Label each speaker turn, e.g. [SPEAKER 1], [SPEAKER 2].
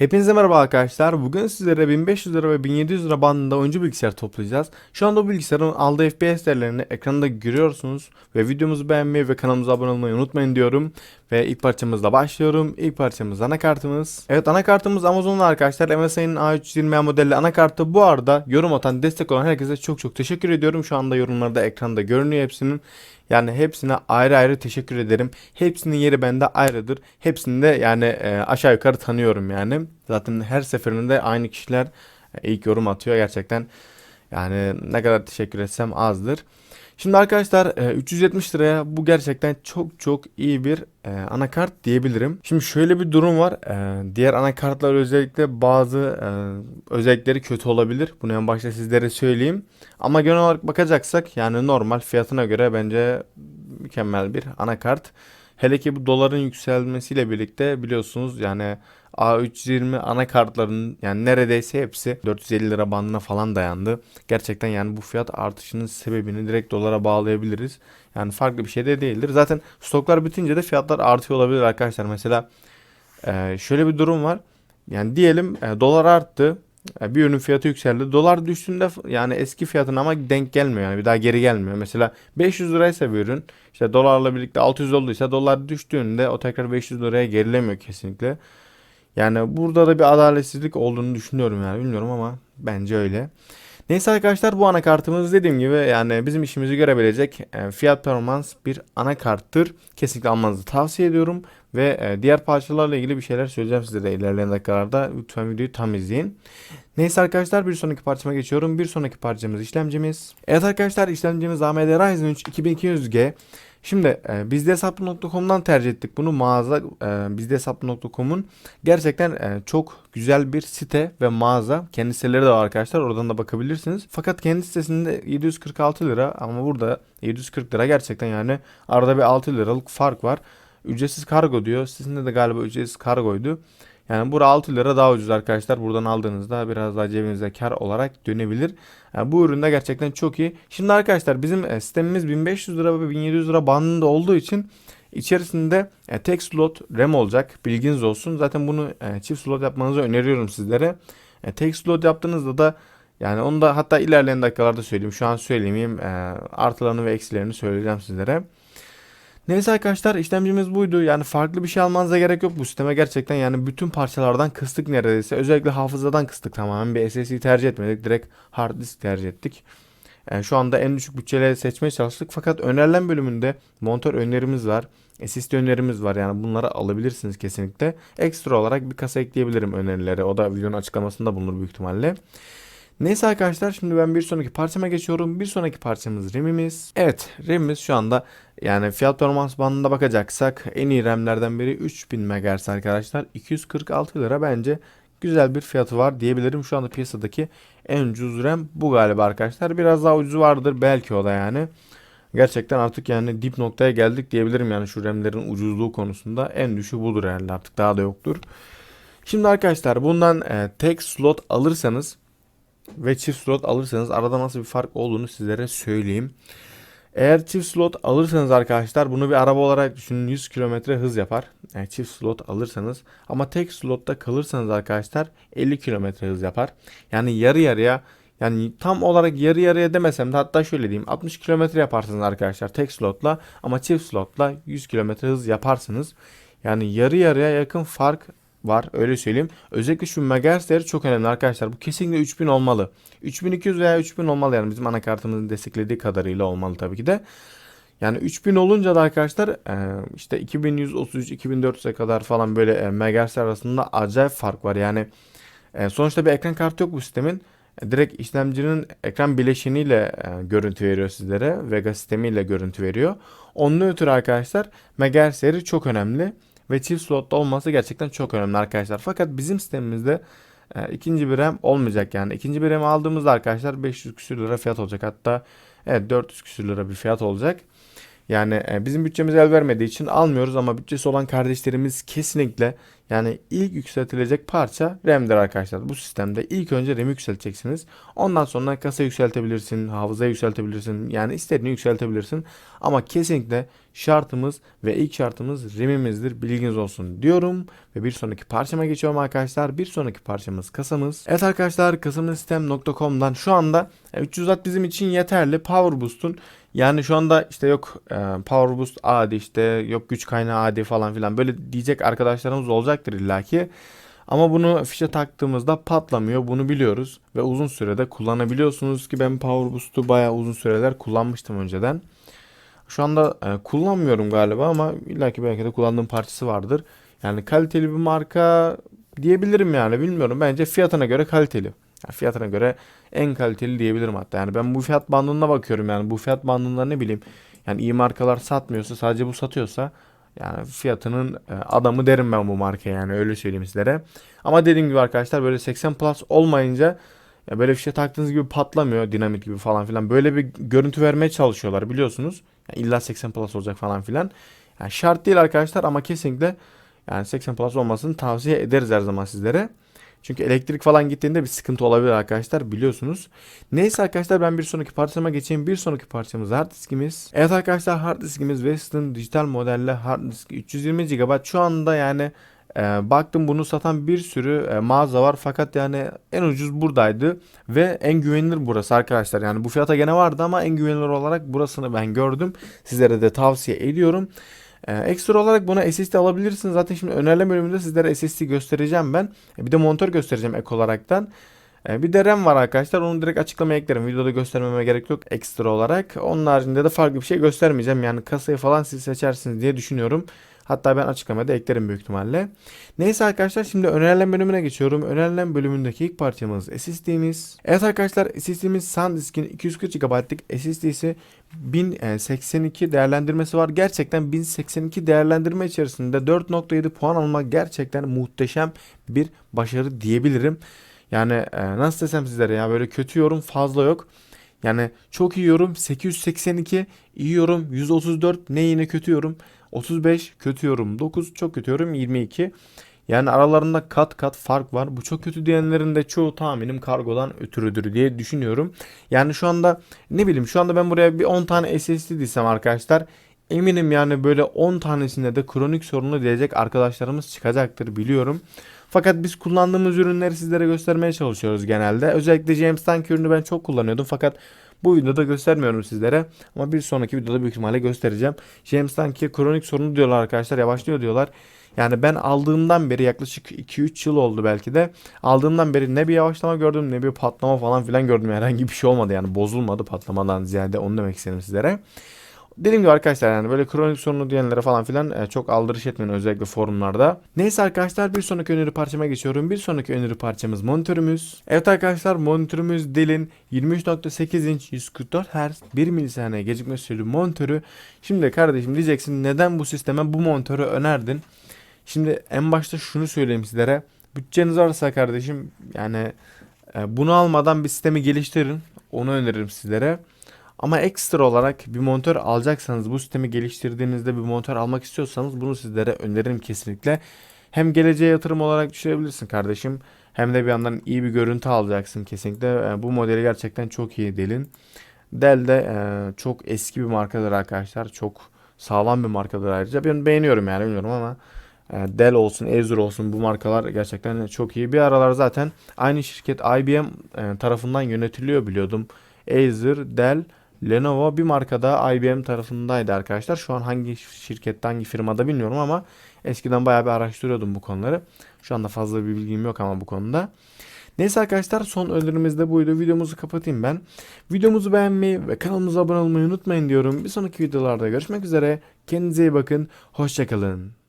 [SPEAKER 1] Hepinize merhaba arkadaşlar. Bugün sizlere 1500 lira ve 1700 lira bandında oyuncu bilgisayar toplayacağız. Şu anda bu bilgisayarın aldığı FPS değerlerini ekranda görüyorsunuz. Ve videomuzu beğenmeyi ve kanalımıza abone olmayı unutmayın diyorum. Ve ilk parçamızla başlıyorum. İlk parçamız anakartımız. Evet anakartımız Amazon'da arkadaşlar. MSI'nin A320 modelli anakartı. Bu arada yorum atan destek olan herkese çok çok teşekkür ediyorum. Şu anda yorumlarda ekranda görünüyor hepsinin. Yani hepsine ayrı ayrı teşekkür ederim. Hepsinin yeri bende ayrıdır. Hepsini de yani e, aşağı yukarı tanıyorum yani. Zaten her seferinde aynı kişiler e, ilk yorum atıyor gerçekten. Yani ne kadar teşekkür etsem azdır. Şimdi arkadaşlar e, 370 liraya bu gerçekten çok çok iyi bir e, anakart diyebilirim. Şimdi şöyle bir durum var. E, diğer anakartlar özellikle bazı e, özellikleri kötü olabilir. Bunu en başta sizlere söyleyeyim. Ama genel olarak bakacaksak yani normal fiyatına göre bence mükemmel bir anakart. Hele ki bu doların yükselmesiyle birlikte biliyorsunuz yani A320 anakartların yani neredeyse hepsi 450 lira bandına falan dayandı. Gerçekten yani bu fiyat artışının sebebini direkt dolara bağlayabiliriz. Yani farklı bir şey de değildir. Zaten stoklar bitince de fiyatlar artıyor olabilir arkadaşlar. Mesela şöyle bir durum var. Yani diyelim dolar arttı. Bir ürünün fiyatı yükseldi. Dolar düştüğünde yani eski fiyatına ama denk gelmiyor. Yani bir daha geri gelmiyor. Mesela 500 liraysa bir ürün işte dolarla birlikte 600 olduysa dolar düştüğünde o tekrar 500 liraya gerilemiyor kesinlikle. Yani burada da bir adaletsizlik olduğunu düşünüyorum yani bilmiyorum ama bence öyle. Neyse arkadaşlar bu anakartımız dediğim gibi yani bizim işimizi görebilecek e, fiyat performans bir anakarttır. Kesinlikle almanızı tavsiye ediyorum. Ve e, diğer parçalarla ilgili bir şeyler söyleyeceğim size de ilerleyen dakikalarda. Lütfen videoyu tam izleyin. Neyse arkadaşlar bir sonraki parçama geçiyorum. Bir sonraki parçamız işlemcimiz. Evet arkadaşlar işlemcimiz AMD Ryzen 3 2200G. Şimdi e, bizdehesaplı.com'dan tercih ettik bunu. Mağaza e, bizdehesaplı.com'un gerçekten e, çok güzel bir site ve mağaza. Kendi siteleri de var arkadaşlar. Oradan da bakabilirsiniz. Fakat kendi sitesinde 746 lira ama burada 740 lira gerçekten yani arada bir 6 liralık fark var. Ücretsiz kargo diyor. Sizin de galiba ücretsiz kargoydu. Yani bura 6 lira daha ucuz arkadaşlar. Buradan aldığınızda biraz daha cebinize kar olarak dönebilir. Yani bu üründe gerçekten çok iyi. Şimdi arkadaşlar bizim e, sistemimiz 1500 lira ve 1700 lira bandında olduğu için içerisinde e, tek slot RAM olacak. Bilginiz olsun. Zaten bunu e, çift slot yapmanızı öneriyorum sizlere. Tek slot yaptığınızda da yani onu da hatta ilerleyen dakikalarda söyleyeyim. Şu an söylemeyeyim. Artılarını ve eksilerini söyleyeceğim sizlere. Neyse arkadaşlar işlemcimiz buydu. Yani farklı bir şey almanıza gerek yok bu sisteme. Gerçekten yani bütün parçalardan kıstık neredeyse. Özellikle hafızadan kıstık tamamen. Bir SSD tercih etmedik. Direkt hard disk tercih ettik. Yani şu anda en düşük bütçeyle seçmeye çalıştık. Fakat önerilen bölümünde monitör önerimiz var. SSD önerimiz var. Yani bunları alabilirsiniz kesinlikle. Ekstra olarak bir kasa ekleyebilirim önerilere. O da videonun açıklamasında bulunur büyük ihtimalle. Neyse arkadaşlar şimdi ben bir sonraki parçama geçiyorum. Bir sonraki parçamız RAM'imiz. Evet RAM'imiz şu anda yani fiyat performans bandında bakacaksak en iyi RAM'lerden biri 3000 MHz arkadaşlar. 246 lira bence güzel bir fiyatı var diyebilirim. Şu anda piyasadaki en ucuz RAM bu galiba arkadaşlar. Biraz daha ucuzu vardır belki o da yani. Gerçekten artık yani dip noktaya geldik diyebilirim yani şu RAM'lerin ucuzluğu konusunda. En düşüğü budur herhalde artık daha da yoktur. Şimdi arkadaşlar bundan e, tek slot alırsanız ve çift slot alırsanız arada nasıl bir fark olduğunu sizlere söyleyeyim. Eğer çift slot alırsanız arkadaşlar bunu bir araba olarak düşünün 100 km hız yapar. Yani çift slot alırsanız ama tek slotta kalırsanız arkadaşlar 50 km hız yapar. Yani yarı yarıya yani tam olarak yarı yarıya demesem de hatta şöyle diyeyim 60 km yaparsınız arkadaşlar tek slotla ama çift slotla 100 km hız yaparsınız. Yani yarı yarıya yakın fark var öyle söyleyeyim. Özellikle şu megahertz değeri çok önemli arkadaşlar. Bu kesinlikle 3000 olmalı. 3200 veya 3000 olmalı yani bizim anakartımızın desteklediği kadarıyla olmalı tabii ki de. Yani 3000 olunca da arkadaşlar e, işte 2133 2400'e kadar falan böyle e, megahertz arasında acayip fark var. Yani e, sonuçta bir ekran kartı yok bu sistemin. Direkt işlemcinin ekran bileşeniyle görüntü veriyor sizlere. Vega sistemiyle görüntü veriyor. Onun ötürü arkadaşlar megahertz çok önemli. Ve çift slotta olması gerçekten çok önemli arkadaşlar. Fakat bizim sistemimizde e, ikinci bir RAM olmayacak yani. İkinci bir RAM aldığımızda arkadaşlar 500 küsür lira fiyat olacak. Hatta evet 400 küsür lira bir fiyat olacak. Yani e, bizim bütçemiz el vermediği için almıyoruz ama bütçesi olan kardeşlerimiz kesinlikle Yani ilk yükseltilecek parça RAM'dir arkadaşlar. Bu sistemde ilk önce RAM'i yükselteceksiniz. Ondan sonra kasa yükseltebilirsin, hafıza yükseltebilirsin. Yani istediğini yükseltebilirsin. Ama kesinlikle şartımız ve ilk şartımız RAM'imizdir. Bilginiz olsun diyorum. Ve bir sonraki parçama geçiyorum arkadaşlar. Bir sonraki parçamız kasamız. Evet arkadaşlar kasamızsistem.com'dan şu anda e, 300 watt bizim için yeterli. Power Boost'un yani şu anda işte yok e, Power Boost AD işte yok güç kaynağı AD falan filan böyle diyecek arkadaşlarımız olacaktır illaki. Ama bunu fişe taktığımızda patlamıyor. Bunu biliyoruz ve uzun sürede kullanabiliyorsunuz ki ben Power Boost'u bayağı uzun süreler kullanmıştım önceden. Şu anda e, kullanmıyorum galiba ama illaki belki de kullandığım parçası vardır. Yani kaliteli bir marka diyebilirim yani bilmiyorum. Bence fiyatına göre kaliteli. Yani fiyatına göre en kaliteli diyebilirim hatta. Yani ben bu fiyat bandına bakıyorum yani bu fiyat bandında ne bileyim yani iyi markalar satmıyorsa sadece bu satıyorsa yani fiyatının e, adamı derim ben bu markaya yani öyle söyleyeyim sizlere. Ama dediğim gibi arkadaşlar böyle 80 plus olmayınca ya böyle bir şey taktığınız gibi patlamıyor dinamit gibi falan filan. Böyle bir görüntü vermeye çalışıyorlar biliyorsunuz. Yani illa 80 plus olacak falan filan. Yani şart değil arkadaşlar ama kesinlikle yani 80 plus olmasını tavsiye ederiz her zaman sizlere. Çünkü elektrik falan gittiğinde bir sıkıntı olabilir arkadaşlar biliyorsunuz. Neyse arkadaşlar ben bir sonraki parçama geçeyim. Bir sonraki parçamız hard diskimiz. Evet arkadaşlar hard diskimiz Western dijital modelle hard disk 320 GB. Şu anda yani e, baktım bunu satan bir sürü e, mağaza var fakat yani en ucuz buradaydı ve en güvenilir burası arkadaşlar. Yani bu fiyata gene vardı ama en güvenilir olarak burasını ben gördüm. Sizlere de tavsiye ediyorum. Ee, ekstra olarak buna SSD alabilirsiniz. Zaten şimdi önerilen bölümünde sizlere SSD göstereceğim ben. E, bir de monitör göstereceğim ek olaraktan. E, bir de RAM var arkadaşlar. Onu direkt açıklamaya eklerim. Videoda göstermeme gerek yok ekstra olarak. Onun haricinde de farklı bir şey göstermeyeceğim. Yani kasayı falan siz seçersiniz diye düşünüyorum. Hatta ben açıklamada eklerim büyük ihtimalle. Neyse arkadaşlar şimdi önerilen bölümüne geçiyorum. Önerilen bölümündeki ilk parçamız SSD'miz. Evet arkadaşlar SSD'miz SanDisk'in 240 GB'lık SSD'si 1082 değerlendirmesi var. Gerçekten 1082 değerlendirme içerisinde 4.7 puan almak gerçekten muhteşem bir başarı diyebilirim. Yani e, nasıl desem sizlere ya böyle kötü yorum fazla yok. Yani çok iyi yorum 882, iyi yorum 134, ne yine kötü yorum 35, kötü yorum 9, çok kötü yorum 22. Yani aralarında kat kat fark var. Bu çok kötü diyenlerin de çoğu tahminim kargodan ötürüdür diye düşünüyorum. Yani şu anda ne bileyim şu anda ben buraya bir 10 tane SSD diysem arkadaşlar eminim yani böyle 10 tanesinde de kronik sorunu diyecek arkadaşlarımız çıkacaktır biliyorum. Fakat biz kullandığımız ürünleri sizlere göstermeye çalışıyoruz genelde. Özellikle James Tank ürünü ben çok kullanıyordum fakat bu videoda göstermiyorum sizlere. Ama bir sonraki videoda büyük ihtimalle göstereceğim. James Tank'e kronik sorunu diyorlar arkadaşlar yavaşlıyor diyorlar. Yani ben aldığımdan beri yaklaşık 2-3 yıl oldu belki de. Aldığımdan beri ne bir yavaşlama gördüm ne bir patlama falan filan gördüm. Herhangi bir şey olmadı yani bozulmadı patlamadan ziyade onu demek istedim sizlere. Dediğim gibi arkadaşlar yani böyle kronik sorunu diyenlere falan filan e, çok aldırış etmeyin özellikle forumlarda. Neyse arkadaşlar bir sonraki öneri parçama geçiyorum. Bir sonraki öneri parçamız monitörümüz. Evet arkadaşlar monitörümüz Dell'in 23.8 inç 144 Hz 1 milisaniye gecikme süreli monitörü. Şimdi kardeşim diyeceksin neden bu sisteme bu monitörü önerdin? Şimdi en başta şunu söyleyeyim sizlere. Bütçeniz varsa kardeşim yani e, bunu almadan bir sistemi geliştirin. Onu öneririm sizlere. Ama ekstra olarak bir monitör alacaksanız bu sistemi geliştirdiğinizde bir monitör almak istiyorsanız bunu sizlere öneririm kesinlikle. Hem geleceğe yatırım olarak düşünebilirsin kardeşim. Hem de bir yandan iyi bir görüntü alacaksın kesinlikle. E, bu modeli gerçekten çok iyi Dell'in. Dell de e, çok eski bir markadır arkadaşlar. Çok sağlam bir markadır ayrıca. Ben beğeniyorum yani bilmiyorum ama e, Dell olsun, Acer olsun bu markalar gerçekten çok iyi. Bir aralar zaten aynı şirket IBM tarafından yönetiliyor biliyordum. Acer, Dell Lenovo bir markada IBM tarafındaydı arkadaşlar. Şu an hangi şirkette hangi firmada bilmiyorum ama eskiden bayağı bir araştırıyordum bu konuları. Şu anda fazla bir bilgim yok ama bu konuda. Neyse arkadaşlar son önerimiz de buydu. Videomuzu kapatayım ben. Videomuzu beğenmeyi ve kanalımıza abone olmayı unutmayın diyorum. Bir sonraki videolarda görüşmek üzere. Kendinize iyi bakın. Hoşçakalın.